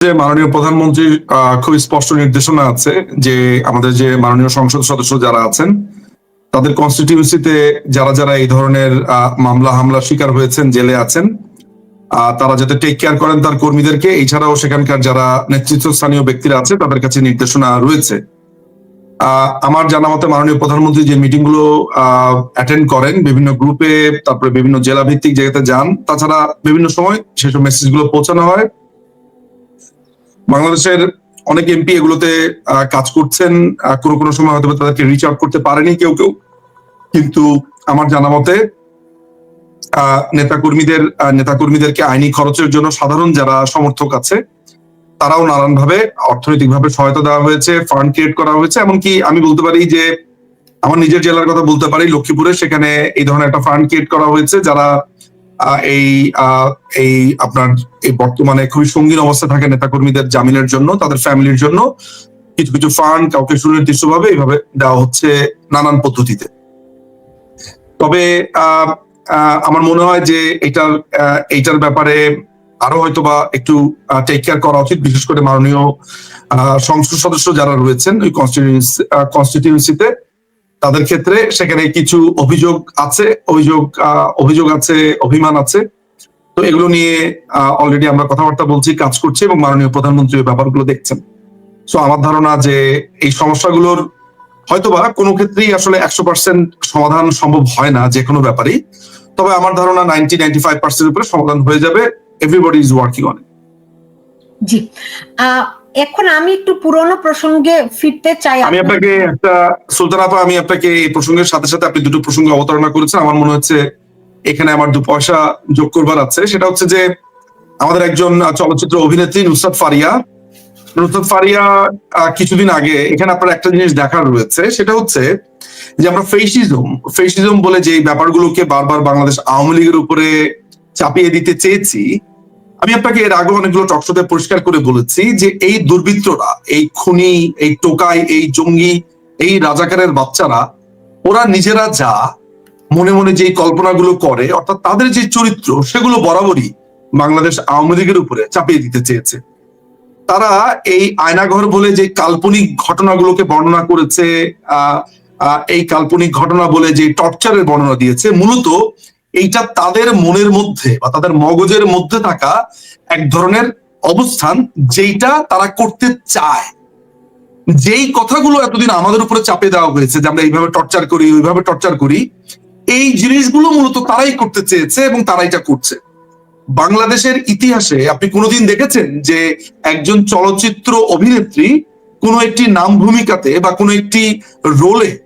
যে মাননীয় প্রধানমন্ত্রীর খুব স্পষ্ট নির্দেশনা আছে যে আমাদের যে মাননীয় সংসদ সদস্য যারা আছেন, তাদের কনস্টিটিউন্সিতে যারা যারা এই ধরনের মামলা হামলা শিকার হয়েছেন, জেলে আছেন তারা যাতে টেক কেয়ার করেন তার কর্মীদেরকে, এছাড়াও সেখানকার যারা নেতৃত্বস্থানীয় ব্যক্তিরা আছে, তাদের কাছে নির্দেশনা রয়েছে। আমার জানা মতে মাননীয় প্রধানমন্ত্রী যে মিটিংগুলো অ্যাটেন্ড করেন, বিভিন্ন গ্রুপে তারপরে বিভিন্ন জেলা ভিত্তিক জায়গাতে যান, তাছাড়া বিভিন্ন সময় সেসব মেসেজগুলো পৌঁছানো হয়। বাংলাদেশের অনেক এমপি এগুলোতে কাজ করছেন। কোনো কোনো সময় হয়তো তাদেরকে রিচ আউট করতে পারেনি কেউ কেউ। কিন্তু আমার জানা মতে নেতাকর্মীদের নেতাকর্মীদেরকে আইনি খরচের জন্য সাধারণ যারা সমর্থক আছে, তারাও নানানভাবে অর্থনৈতিকভাবে সহায়তা দেওয়া হয়েছে ফান্ড ক্রিয়েট করা হয়েছে। এমনকি আমি বলতে পারি যে, আমার নিজের জেলার কথা বলতে পারি, লক্ষ্মীপুরে সেখানে এই ধরনের একটা ফান্ড ক্রিয়েট করা হয়েছে, যারা এই এই আপনার এই বর্তমানে খুবই সঙ্গীন অবস্থা থাকে নেতাকর্মীদের জামিনের জন্য, তাদের ফ্যামিলির জন্য। কিছু কিছু ফান্ড কাউকে সুনির্দিষ্টভাবে এইভাবে দেওয়া হচ্ছে নানান পদ্ধতিতে। তবে আমার মনে হয় যে এটার এইটার ব্যাপারে আরও হয়তো বা একটু টেক কেয়ার করা উচিত, বিশেষ করে মাননীয় সংসদ সদস্য যারা রয়েছেন ওই কনস্টিটিউন্সি কনস্টিটিউন্সিতে তাদের ক্ষেত্রে সেখানে কিছু অভিযোগ আছে, অভিযোগ অভিযোগ আছে, অভিমান আছে। তো এগুলো নিয়ে অলরেডি আমরা কথাবার্তা বলছি, কাজ করছি এবং মাননীয় প্রধানমন্ত্রী ব্যাপারগুলো দেখছেন। সো আমার ধারণা যে এই সমস্যাগুলোর হয়তোবা কোনো ক্ষেত্রেই আসলে একশো পার্সেন্ট সমাধান সম্ভব হয় না যে কোনো ব্যাপারেই। তবে আমার ধারণা নাইনটি নাইনটি ফাইভ পার্সেন্ট উপরে সমাধান হয়ে যাবে। এভরিবডি ইজ ওয়ার্কিং অন জি। এখন আমি একটু পুরনো প্রসঙ্গে ফিরতে চাই আমি আপনাকে একটা সুলতান আপা আমি আপনাকে এই প্রসঙ্গের সাথে সাথে আপনি দুটো প্রসঙ্গ অবতারণা করেছেন। আমার মনে হচ্ছে এখানে আমার দু পয়সা যোগ করবার আছে। সেটা হচ্ছে যে আমাদের একজন চলচ্চিত্র অভিনেত্রী নুসরাত ফারিয়া। নুসরাত ফারিয়া কিছুদিন আগে এখানে আপনার একটা জিনিস দেখার রয়েছে। সেটা হচ্ছে যে আমরা ফেসিজম ফেসিজম বলে যে ব্যাপারগুলোকে বারবার বাংলাদেশ আওয়ামী লীগের উপরে চাপিয়ে দিতে চেয়েছি আমি আপনাকে এর আগে অনেকগুলো টকশোতে পরিষ্কার করে বলেছি যে এই দুর্বৃত্তরা, এই খুনি, এই টোকাই, এই জঙ্গি, এই রাজাকারের বাচ্চারা, ওরা নিজেরা যা মনে মনে যে কল্পনাগুলো করে, অর্থাৎ তাদের যে চরিত্র, সেগুলো বরাবরই বাংলাদেশ আওয়ামী লীগের উপরে চাপিয়ে দিতে চেয়েছে। তারা এই আয়নাঘর বলে যে কাল্পনিক ঘটনাগুলোকে বর্ণনা করেছে এই কাল্পনিক ঘটনা বলে যে টর্চারের বর্ণনা দিয়েছে, মূলত এইটা তাদের মনের মধ্যে বা তাদের মগজের মধ্যে থাকা এক ধরনের অবস্থান যেইটা তারা করতে চায়। যেই কথাগুলো এতদিন আমাদের উপরে চাপে দেওয়া হয়েছে যে আমরা এইভাবে টর্চার করি, ওইভাবে টর্চার করি, এই জিনিসগুলো মূলত তারাই করতে চেয়েছে এবং তারা এটা করছে। বাংলাদেশের ইতিহাসে আপনি কোনোদিন দেখেছেন যে একজন চলচ্চিত্র অভিনেত্রী কোনো একটি নাম ভূমিকাতে বা কোনো একটি রোলে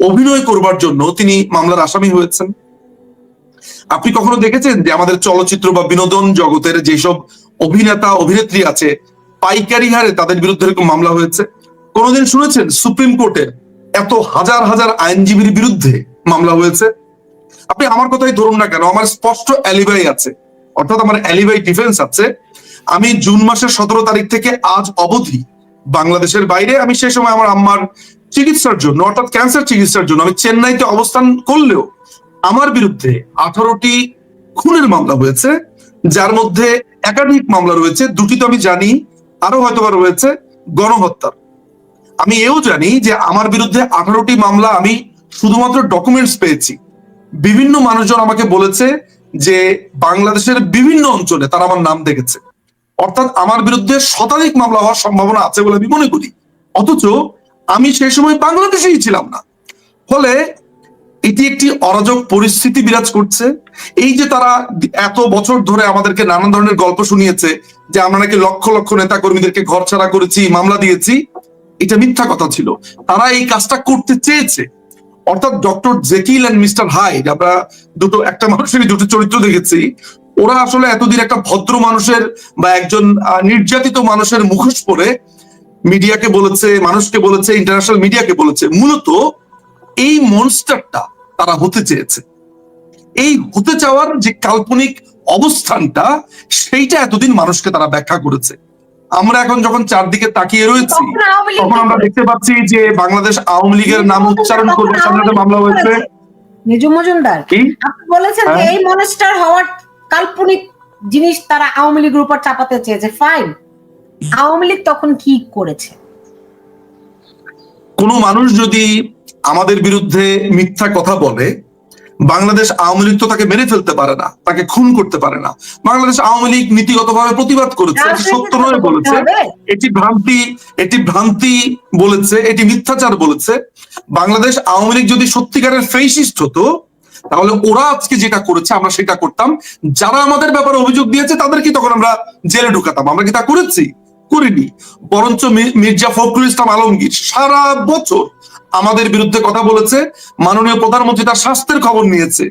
অভিনয় করবার জন্য তিনি মামলার আসামি হয়েছেন? আপনি কখনো দেখেছেন যে আমাদের চলচ্চিত্র বা বিনোদন জগতের যেসব অভিনেতা, অভিনেত্রী আছে, পাইকারি হারে তাদের বিরুদ্ধে এরকম মামলা হয়েছে? কোনোদিন শুনেছেন সুপ্রিম কোর্টে এত হাজার হাজার আইনজীবীর বিরুদ্ধে মামলা হয়েছে? আপনি আমার কথাই ধরুন না কেন, আমার স্পষ্ট অ্যালিবাই আছে। অর্থাৎ আমার অ্যালিবাই ডিফেন্স আছে। আমি জুন মাসের সতেরো তারিখ থেকে আজ অবধি বাংলাদেশের বাইরে, আমি সেই সময় আমার আম্মার চিকিৎসার জন্য, অর্থাৎ ক্যান্সার চিকিৎসার জন্য, আমি চেন্নাইতে অবস্থান করলেও আমার বিরুদ্ধে আঠারোটি খুনের মামলা হয়েছে, যার মধ্যে একাধিক মামলা রয়েছে, দুটি তো আমি জানি, আরও হয়তো রয়েছে, গণহত্যার। আমি এও জানি যে আমার বিরুদ্ধে আঠারোটি মামলা আমি শুধুমাত্র ডকুমেন্টস পেয়েছি। বিভিন্ন মানুষজন আমাকে বলেছে যে বাংলাদেশের বিভিন্ন অঞ্চলে তারা আমার নাম দেখেছে। অর্থাৎ আমার বিরুদ্ধে শতাধিক মামলা হওয়ার সম্ভাবনা আছে বলে আমি মনে করি। অথচ আমি সেই সময় বাংলাদেশেই ছিলাম না। ফলে এটি একটি অরাজক পরিস্থিতি বিরাজ করছে। এই যে তারা এত বছর ধরে আমাদেরকে নানান ধরনের গল্প শুনিয়েছে যে আমরা নাকি লক্ষ লক্ষ নেতা কর্মীদেরকে ঘর ছাড়া করেছি, মামলা দিয়েছি, এটা মিথ্যা কথা ছিল। তারা এই কাজটা করতে চেয়েছে। অর্থাৎ doctor Jekyll and mister Hyde আমরা দুটো, একটা মানুষেরই দুটো চরিত্র দেখেছি, ওরা আসলে এতদিন একটা ভদ্র মানুষের বা একজন নির্যাতিত মানুষের মুখোশ পরে মিডিয়াকে বলেছে, মানুষকে বলেছে ইন্টারন্যাশনাল মিডিয়াকে বলেছে। মূলত এই মনস্টারটা তারা হতে চেয়েছে। এই হতে চাওয়ার যে কাল্পনিক অবস্থানটা সেইটা এতদিন মানুষকে তারা ব্যাখ্যা করেছে। আমরা এখন যখন চারদিকে তাকিয়ে রয়েছি তখন আমরা দেখতে পাচ্ছি যে বাংলাদেশ আওয়ামী লীগের নাম উচ্চারণ করবে সামনে মামলা হয়েছে। নিজু মজুমদার আপনি বলেছেন যে হ্যাঁ। এই মনস্টার হওয়ার কাল্পনিক জিনিস তারা আওয়ামী লীগের উপর চাপাতে চেয়েছে। ফাইন আওয়ামী লীগ তখন কি করেছে? কোনো মানুষ যদি আমাদের বিরুদ্ধে মিথ্যা কথা বলে বাংলাদেশ আওয়ামী লীগ তো তাকে মেরে ফেলতে পারে না তাকে খুন করতে পারে না। বাংলাদেশ আওয়ামী লীগ নীতিগতভাবে প্রতিবাদ করেছে সত্য নয় বলেছে এটি ভ্রান্তি এটি ভ্রান্তি বলেছে এটি মিথ্যাচার বলেছে। বাংলাদেশ আওয়ামী লীগ যদি সত্যিকারের ফেসিস্ট হতো তাহলে ওরা আজকে যেটা করেছে আমরা সেটা করতাম। যারা আমাদের ব্যাপারে অভিযোগ দিয়েছে তাদেরকে তখন আমরা জেলে ঢুকাতাম। আমরা কি তা করেছি? করিনি। বরঞ্চ মির্জা ফখরুল ইসলাম আলমগীর সারা বছর আমাদের বিরুদ্ধে কথা বলেছে, মাননীয় প্রধানমন্ত্রী তার স্বাস্থ্যের খবর নিয়েছে।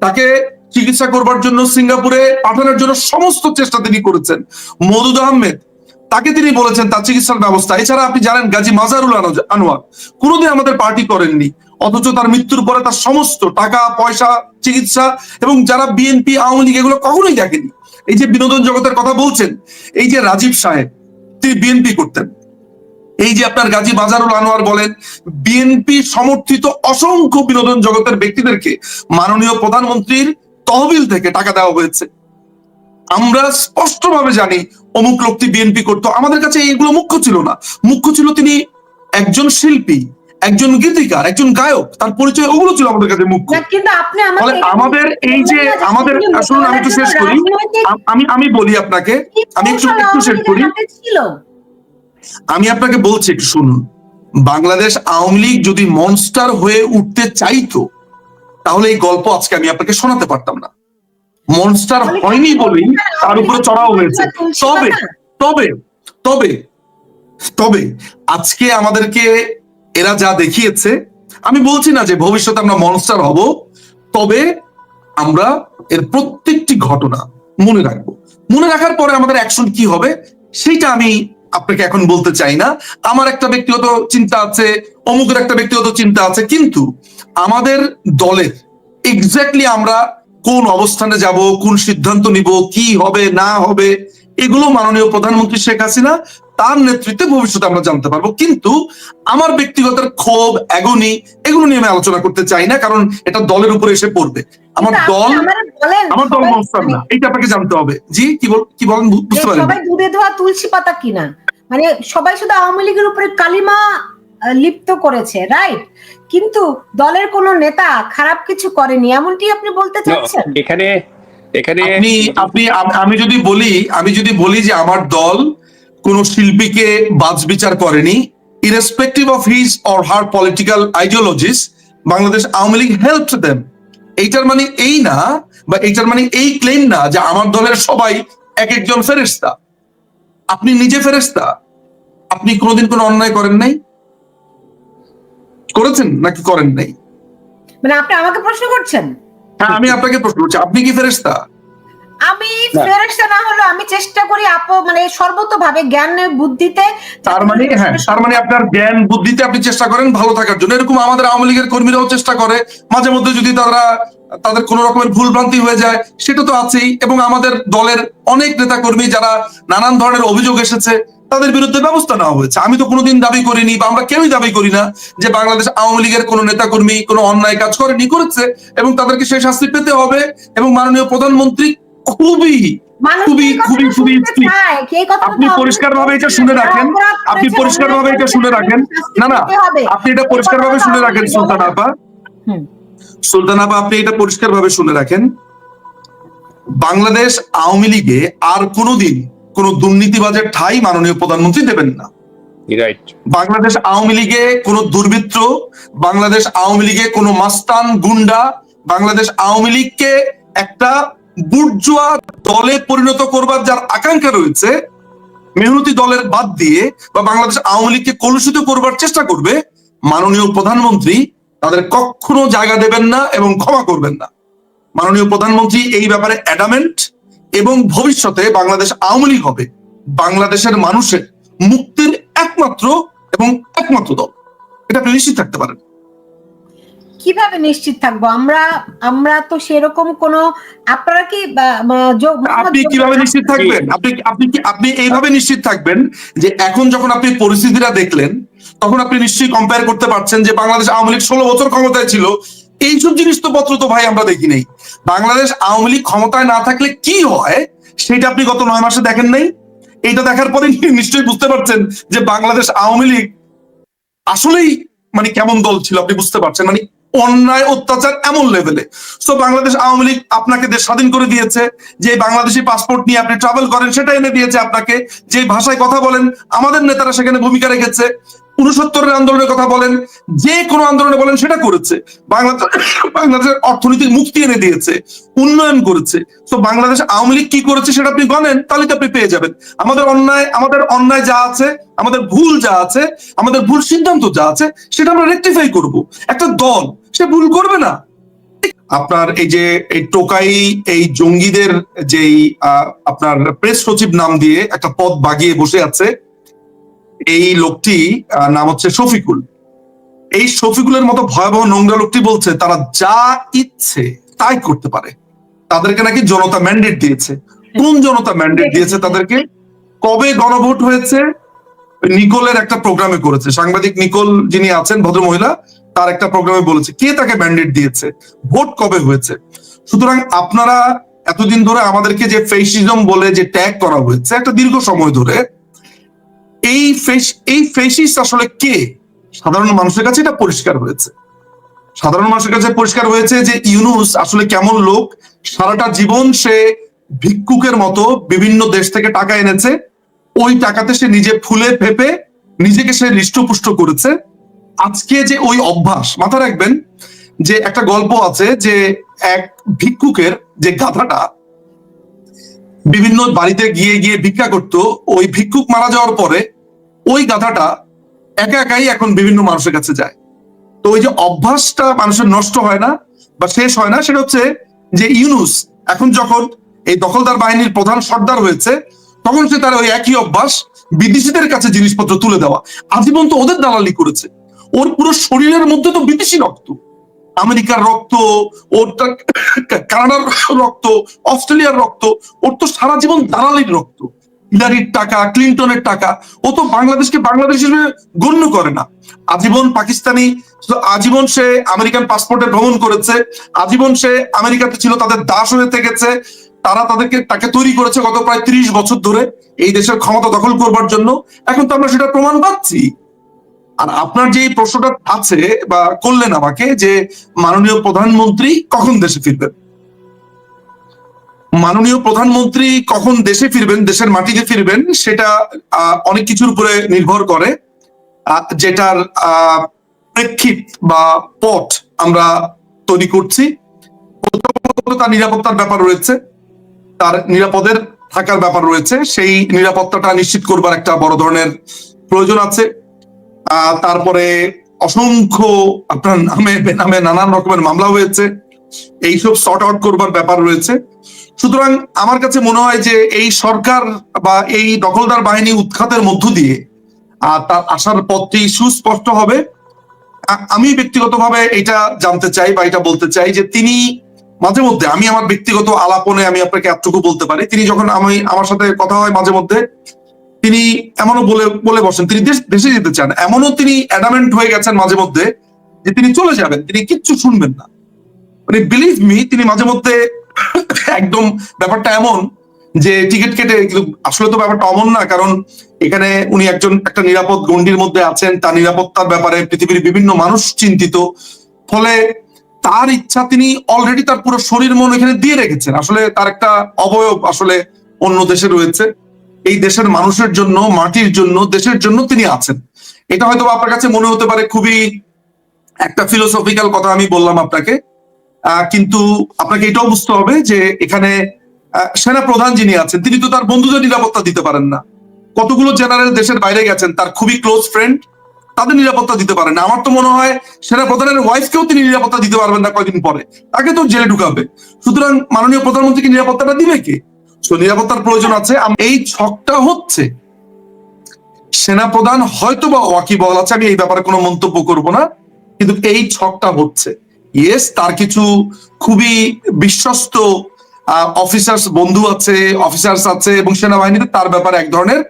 তাকে চিকিৎসা করবার জন্য সিঙ্গাপুরে পাঠানোর জন্য সমস্ত চেষ্টা তিনি করেছেন। মদুদ আহমেদ, তাকে তিনি বলেছেন তার চিকিৎসার ব্যবস্থা। এছাড়া আপনি জানেন গাজী মাজারুল আনো- আনোয়ার, কোনোদিন আমাদের পার্টি করেননি। অথচ তার মৃত্যুর পরে তার সমস্ত টাকা, পয়সা, চিকিৎসা এবং যারা বিএনপি, আওয়ামী লীগ, এগুলো কখনোই দেখেনি। এই যে বিনোদন জগতের কথা বলছেন, এই যে রাজীব সাহেব তিনি বিএনপি করতেন। এই যে আপনার গাজী বাজারুল আনোয়ার বলেন বিএনপি সমর্থিত অসংখ্য বিনোদন জগতের ব্যক্তিদেরকে মাননীয় প্রধানমন্ত্রীর তহবিল থেকে টাকা দেওয়া হয়েছে। আমরা স্পষ্টভাবে জানি অমুক লোকটি বিএনপি করতো। আমাদের কাছে এইগুলো মুখ্য ছিল না। মুখ্য ছিল তিনি একজন শিল্পী। একজন গীতিকার একজন গায়ক তার পরিচয় ওগুলো ছিল আমাদের কাছে মুখ্য। ফলে আমাদের এই যে আমাদের শুনুন আমি একটু শেষ করি। আমি আমি বলি আপনাকে আমি একটু একটু শেষ করি। আমি আপনাকে বলছি একটু শুনুন। বাংলাদেশ আওয়ামী লীগ যদি মনস্টার হয়ে উঠতে চাইতো তাহলে এই গল্প আজকে আমি আপনাকে শোনাতে পারতাম না। মনস্টার হয়নি বলেই তার উপরে চড়াও হয়েছে। তবে তবে তবে তবে আজকে আমাদেরকে এরা যা দেখিয়েছে, আমি বলছি না যে ভবিষ্যতে আমরা মনস্টার হব, তবে আমরা এর প্রত্যেকটি ঘটনা মনে রাখব। মনে রাখার পরে আমাদের অ্যাকশন কি হবে, সেইটা আমি আপনাকে এখন বলতে চাই না। আমার একটা ব্যক্তিগত চিন্তা আছে, অমুকের একটা ব্যক্তিগত চিন্তা আছে, কিন্তু আমাদের দলের এক্স্যাক্টলি আমরা কোন অবস্থানে যাব, কোন সিদ্ধান্ত নিব, কি হবে, না হবে, এগুলো মাননীয় প্রধানমন্ত্রী শেখ হাসিনা তার নেতৃত্বে ভবিষ্যতে আমরা জানতে পারব। কিন্তু আমার ব্যক্তিগত ক্ষোভ এগোনি এগুলো নিয়ে আমি আলোচনা করতে চাই না কারণ এটা দলের উপরে এসে পড়বে। আমার দল আমার দল মনস্টার না। এইটা আপনাকে জানতে হবে। জি কি বল কি বলেন? বুঝতে পারেন সবাই দুধে ধোয়া তুলসী পাতা কিনা? মানে সবাই শুধু আওয়ামী লীগের উপরে কালিমা লিপ্ত করেছে রাইট কিন্তু দলের কোন নেতা খারাপ কিছু করেনি এমনটি আপনি বলতে চাচ্ছেন? এখানে এখানে আপনি আপনি আমি যদি বলি আমি যদি বলি যে আমার দল কোন শিল্পীকে বাজ বিচার করেনি irrespective of his or her political ideologies Bangladesh Awami League help them এইটার মানে এই না বা এইটার মানে এই ক্লেম না যে আমার দলের সবাই এক একজন ফেরেস্তা আপনি নিজে ফেরেস্তা আপনি কোনোদিন কোনো অন্যায় করেন নাই? করেছেন নাকি করেন নাই? মানে আপনি আমাকে প্রশ্ন করছেন? হ্যাঁ আমি আপনাকে প্রশ্ন করছি। আপনি কি ফেরেস্তা আমি ফেরেশতা না হলো আমি চেষ্টা করি আপ মানে সর্বতভাবে জ্ঞান বুদ্ধিতে তার মানে হ্যাঁ তার মানে আপনার জ্ঞান বুদ্ধিতে আপনি চেষ্টা করেন ভালো থাকার জন্য। এরকম আমাদের আওয়ামী লীগের কর্মীরাও চেষ্টা করে। মাঝে মধ্যে যদি তারা তাদের কোন রকমের ভুল ভ্রান্তি হয়ে যায় সেটা তো আছেই। এবং আমাদের দলের অনেক নেতা কর্মী যারা নানান ধরনের অভিযোগ এসেছে তাদের বিরুদ্ধে ব্যবস্থা নেওয়া হয়েছে। আমি তো কোনোদিন দাবি করিনি বা আমরা কেউই দাবি করি না যে বাংলাদেশ আওয়ামী লীগের কোনো নেতা কর্মী কোনো অন্যায় কাজ করেনি করেছে। এবং তাদেরকে সেই শাস্তি পেতে হবে। এবং মাননীয় প্রধানমন্ত্রী খুবই খুবই খুবই খুবই আপনি তো পরিষ্কারভাবে এটা শুনে রাখেন আপনি করেছে, পরিষ্কারভাবে এটা শুনে রাখেন। না না। আপনি এটা পরিষ্কারভাবে শুনে রাখেন সুলতান আপা। সুলতান আপা আপনি এটা পরিষ্কারভাবে শুনে রাখেন। বাংলাদেশ আওয়ামী লীগে আর কোনোদিন কোন দুর্নীতিবাজের ঠাই মাননীয় প্রধানমন্ত্রী দেবেন না। রাইট বাংলাদেশ আওয়ামী লীগে কোন দুর্বৃত্ত বাংলাদেশ আওয়ামী লীগে কোন মাস্তান গুন্ডা বাংলাদেশ আওয়ামী লীগকে একটা বুর্জুয়া দলে পরিণত করবার যার আকাঙ্ক্ষা রয়েছে, মেহনতি দলের বাদ দিয়ে বা বাংলাদেশ আওয়ামী লীগকে কলুষিত করবার চেষ্টা করবে, মাননীয় প্রধানমন্ত্রী তাদের কখনো জায়গা দেবেন না এবং ক্ষমা করবেন না। মাননীয় প্রধানমন্ত্রী এই ব্যাপারে অ্যাডামেন্ট এবং ভবিষ্যতে বাংলাদেশ আওয়ামী লীগ হবে, বাংলাদেশের মানুষের মুক্তির একমাত্র এবং একমাত্র দল। এটা আপনি নিশ্চিত থাকতে পারেন। কীভাবে নিশ্চিত থাকব? আমরা আমরা তো সেরকম কোন আপনারা কি আপনি কীভাবে নিশ্চিত থাকবেন? আপনি আপনি কি আপনি এইভাবে নিশ্চিত থাকবেন যে এখন যখন আপনি পরিস্থিতিটা দেখলেন তখন আপনি নিশ্চয়ই কম্পেয়ার করতে পারছেন যে বাংলাদেশ আওয়ামী লীগ ষোলো বছর ক্ষমতায় ছিল। এইসব জিনিস তো পত্র তো ভাই আমরা দেখি নাই। বাংলাদেশ আওয়ামী লীগ ক্ষমতায় না থাকলে কি হয় সেটা আপনি গত নয় মাসে দেখেন নাই। এইটা দেখার পরে নিশ্চয়ই বুঝতে পারছেন যে বাংলাদেশ আওয়ামী লীগ আসলেই মানে কেমন দল ছিল আপনি বুঝতে পারছেন? মানে অন্যায় অত্যাচার এমন লেভেলে সো বাংলাদেশ আওয়ামী লীগ আপনাকে দেশ স্বাধীন করে দিয়েছে, যে বাংলাদেশি পাসপোর্ট নিয়ে আপনি ট্রাভেল করেন সেটা এনে দিয়েছে আপনাকে। যে ভাষায় কথা বলেন, আমাদের নেতারা সেখানে ভূমিকা রেখেছে। উনসত্তরের আন্দোলনের কথা বলেন, যে কোনো আন্দোলনে বলেন সেটা করেছে। বাংলাদেশ বাংলাদেশের অর্থনৈতিক মুক্তি এনে দিয়েছে, উন্নয়ন করেছে। তো বাংলাদেশ আওয়ামী লীগ কি করেছে সেটা আপনি গণেন, তাহলে তো আপনি পেয়ে যাবেন। আমাদের অন্যায় আমাদের অন্যায় যা আছে, আমাদের ভুল যা আছে, আমাদের ভুল সিদ্ধান্ত যা আছে, সেটা আমরা রেকটিফাই করব। একটা দল, সে ভুল করবে না। আপনার এই যে, এই টোকাই, এই জঙ্গিদের যেই আপনার প্রেস সচিব নাম দিয়ে একটা পদ বাগিয়ে বসে আছে এই লোকটি নাম হচ্ছে শফিকুল। এই শফিকুলের মতো ভয়াবহ নোংরা লোকটি বলছে, তারা যা ইচ্ছে তাই করতে পারে। তাদেরকে নাকি জনতা ম্যান্ডেট দিয়েছে। কোন জনতা ম্যান্ডেট দিয়েছে তাদেরকে? কবে গণভোট হয়েছে? নিকোলের একটা প্রোগ্রামে করেছে। সাংবাদিক নিকোল যিনি আছেন ভদ্র মহিলা তার একটা প্রোগ্রামে বলেছে, কে তাকে ম্যান্ডেট দিয়েছে? ভোট কবে হয়েছে? সুতরাং আপনারা এতদিন ধরে আমাদেরকে যে ফেসিজম বলে যে ট্যাগ করা হয়েছে, একটা দীর্ঘ সময় ধরে এই এই ফেসিস আসলে কে? সাধারণ মানুষের কাছে এটা পরিষ্কার হয়েছে। সাধারণ মানুষের কাছে পরিষ্কার হয়েছে যে ইউনুস আসলে কেমন লোক? সারাটা জীবন সে ভিক্ষুকের মতো বিভিন্ন দেশ থেকে টাকা এনেছে। ওই টাকাতে সে নিজে ফুলে ফেপে নিজেকে সে হৃষ্টপুষ্ট করেছে। আজকে যে ওই অভ্যাস, মাথা রাখবেন যে একটা গল্প আছে যে এক ভিক্ষুকের যে গাধাটা বিভিন্ন বাড়িতে গিয়ে গিয়ে ভিক্ষা করত, ওই ভিক্ষুক মারা যাওয়ার পরে ওই গাধাটা একা একাই এখন বিভিন্ন মানুষের কাছে যায়। তো ওই যে অভ্যাসটা মানুষের নষ্ট হয় না বা শেষ হয় না, সেটা হচ্ছে যে ইউনুস এখন যখন এই দখলদার বাহিনীর প্রধান সর্দার হয়েছে, তখন সে তার ওই একই অভ্যাস বিদেশিদের কাছে জিনিসপত্র তুলে দেওয়া। আজীবন তো ওদের দালালি করেছে। ওর পুরো শরীরের মধ্যে তো বিদেশি রক্ত। আমেরিকার রক্ত, ওর কানাডার রক্ত, অস্ট্রেলিয়ার রক্ত, ওর তো সারা জীবন দালালির রক্ত। হিলারির টাকা, ক্লিন্টনের টাকা, ও তো বাংলাদেশকে বাংলাদেশ হিসেবে গণ্য করে না। আজীবন পাকিস্তানি, আজীবন সে আমেরিকান পাসপোর্টে ভ্রমণ করেছে, আজীবন সে আমেরিকাতে ছিল, তাদের দাস হয়ে থেকেছে, তারা তাদেরকে, তাকে তৈরি করেছে গত প্রায় ত্রিশ বছর ধরে, এই দেশের ক্ষমতা দখল করবার জন্য। এখন তো আমরা সেটা প্রমাণ পাচ্ছি। আর আপনার যে প্রশ্নটা আছে বা করলেন আমাকে, যে মাননীয় প্রধানমন্ত্রী কখন দেশে ফিরবেন? মাননীয় প্রধানমন্ত্রী কখন দেশে ফিরবেন, দেশের মাটিতে ফিরবেন, সেটা অনেক কিছুর উপরে নির্ভর করে। যেটার প্রেক্ষিত বা পথ আমরা তৈরি করছি। তার নিরাপত্তার ব্যাপার রয়েছে। তার নিরাপদের থাকার ব্যাপার রয়েছে। সেই নিরাপত্তাটা নিশ্চিত করবার একটা বড় ধরনের প্রয়োজন আছে। তারপরে অসংখ্য আপনার নামে, বেনামে নানান রকমের মামলা হয়েছে। এইসব শর্ট আউট করবার ব্যাপার রয়েছে। সুতরাং আমার কাছে মনে হয় যে এই সরকার বা এই দখলদার বাহিনী উৎখাতের মধ্য দিয়ে আহ, তার আসার পথটি সুস্পষ্ট হবে। আমি ব্যক্তিগতভাবে এটা জানতে চাই বা এটা বলতে চাই যে তিনি মাঝে মধ্যে আমি আমার ব্যক্তিগত আলাপনে আমি আপনাকে এতটুকু বলতে পারি তিনি যখন আমি আমার সাথে কথা হয় মাঝে মধ্যে তিনি এমনও বলে বলে বসেন তিনি দেশ দেশে যেতে চান এমনও তিনি অ্যাডামেন্ট হয়ে গেছেন মাঝে মধ্যে যে তিনি চলে যাবেন তিনি কিচ্ছু শুনবেন না। মানে বিলিভ মি তিনি মাঝে মধ্যে একদম ব্যাপারটা এমন যে টিকিট কেটে, কিন্তু আসলে তো ব্যাপারটা অমন না, কারণ এখানে উনি একজন, একটা নিরাপদ গণ্ডির মধ্যে আছেন, তার নিরাপত্তার ব্যাপারে পৃথিবীর বিভিন্ন মানুষ চিন্তিত, ফলে তার ইচ্ছা তিনি অলরেডি তার পুরো শরীর, মন এখানে দিয়ে রেখেছেন। আসলে তার একটা অবয়ব আসলে অন্য দেশে রয়েছে। এই দেশের মানুষের জন্য, মাটির জন্য, দেশের জন্য তিনি আছেন। এটা হয়তো আপনার কাছে মনে হতে পারে খুবই একটা ফিলোসফিক্যাল কথা আমি বললাম আপনাকে। কিন্তু আপনাকে এটাও বুঝতে হবে যে এখানে সেনা প্রধান যিনি আছেন, তিনি তো তার বন্ধুদের নিরাপত্তা দিতে পারেন না। কতগুলো জেনারেল দেশের বাইরে গেছেন, তার খুবই ক্লোজ ফ্রেন্ড তাদের নিরাপত্তা দিতে পারেন না। আমার তো মনে হয় সেনা প্রধানের ওয়াইফকেও তিনি নিরাপত্তা দিতে পারবেন না কয়দিন পরে। তাকে তো জেলে ঢুকাবে। সুতরাং মাননীয় প্রধানমন্ত্রীকে নিরাপত্তাটা দিবে কে? তো নিরাপত্তার প্রয়োজন আছে। এই ছকটা হচ্ছে সেনাপ্রধান হয়তো বা ওয়াকি বল আছে, আমি এই ব্যাপারে কোনো মন্তব্য করব না, কিন্তু এই ছকটা হচ্ছে। ইয়েস তার কিছু খুবই বিশ্বস্ত অফিসার্স বন্ধু আছে অফিসার্স আছে এবং সেনাবাহিনীতে তার ব্যাপারে এক ধরনের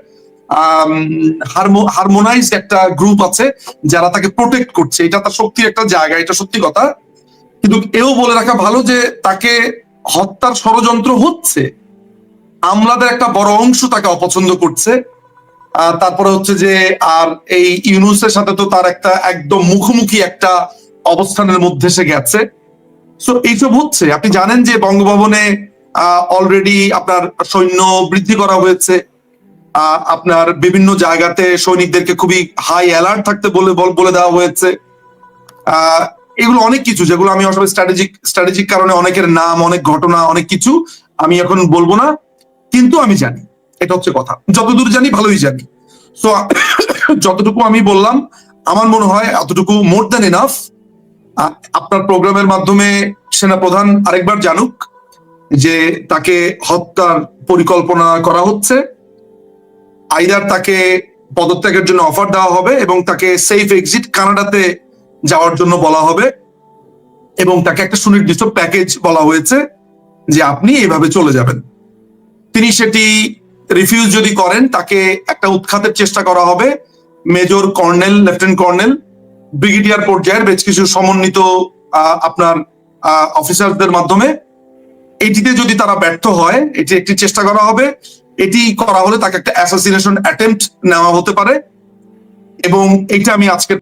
হারমোনাইজ একটা গ্রুপ আছে যারা তাকে প্রোটেক্ট করছে। এটা তার শক্তির একটা জায়গা, এটা সত্যি কথা। কিন্তু এও বলে রাখা ভালো যে তাকে হত্যার ষড়যন্ত্র হচ্ছে। আমলাদের একটা বড় অংশ তাকে অপছন্দ করছে। তারপরে হচ্ছে যে, আর এই ইউনুসের সাথে তো তার একটা একদম মুখোমুখি একটা অবস্থানের মধ্যে সে গেছে। সো এইসব হচ্ছে। আপনি জানেন যে বঙ্গভবনে অলরেডি আপনার সৈন্য বৃদ্ধি করা হয়েছে। আপনার বিভিন্ন জায়গাতে সৈনিকদেরকে খুবই হাই অ্যালার্ট থাকতে বলে, বল- দেওয়া হয়েছে। এগুলো অনেক কিছু, যেগুলো আমি আসলে স্ট্র্যাটেজিক স্ট্র্যাটেজিক কারণে অনেকের নাম, অনেক ঘটনা, অনেক কিছু আমি এখন বলব না। কিন্তু আমি জানি, এটা হচ্ছে কথা। যতদূর জানি, ভালোই জানি। সো যতটুকু আমি বললাম, আমার মনে হয় এতটুকু মোর দ্যান এনাফ আপনার প্রোগ্রামের মাধ্যমে সেনাপ্রধান আরেকবার জানুক যে তাকে হত্যার পরিকল্পনা করা হচ্ছে। আইদার তাকে পদত্যাগের জন্য অফার দেওয়া হবে এবং তাকে সেফ এক্সিট কানাডাতে যাওয়ার জন্য বলা হবে এবং তাকে একটা সুনির্দিষ্ট প্যাকেজ বলা হয়েছে যে আপনি এভাবে চলে যাবেন। তিনি সেটি রিফিউজ যদি করেন, তাকে একটা উৎখাতের চেষ্টা করা হবে। Major colonel lieutenant colonel brigadier পর্যায়ের বেশ কিছু সমন্বিত আপনার অফিসারদের মাধ্যমে। এটিতে যদি তারা ব্যর্থ হয়, এটি একটি চেষ্টা করা হবে। এটি করা হলে তাকে একটা অ্যাসাসিনেশন অ্যাটেম্পট নেওয়া হতে পারে। এবং এটা আমি আজকে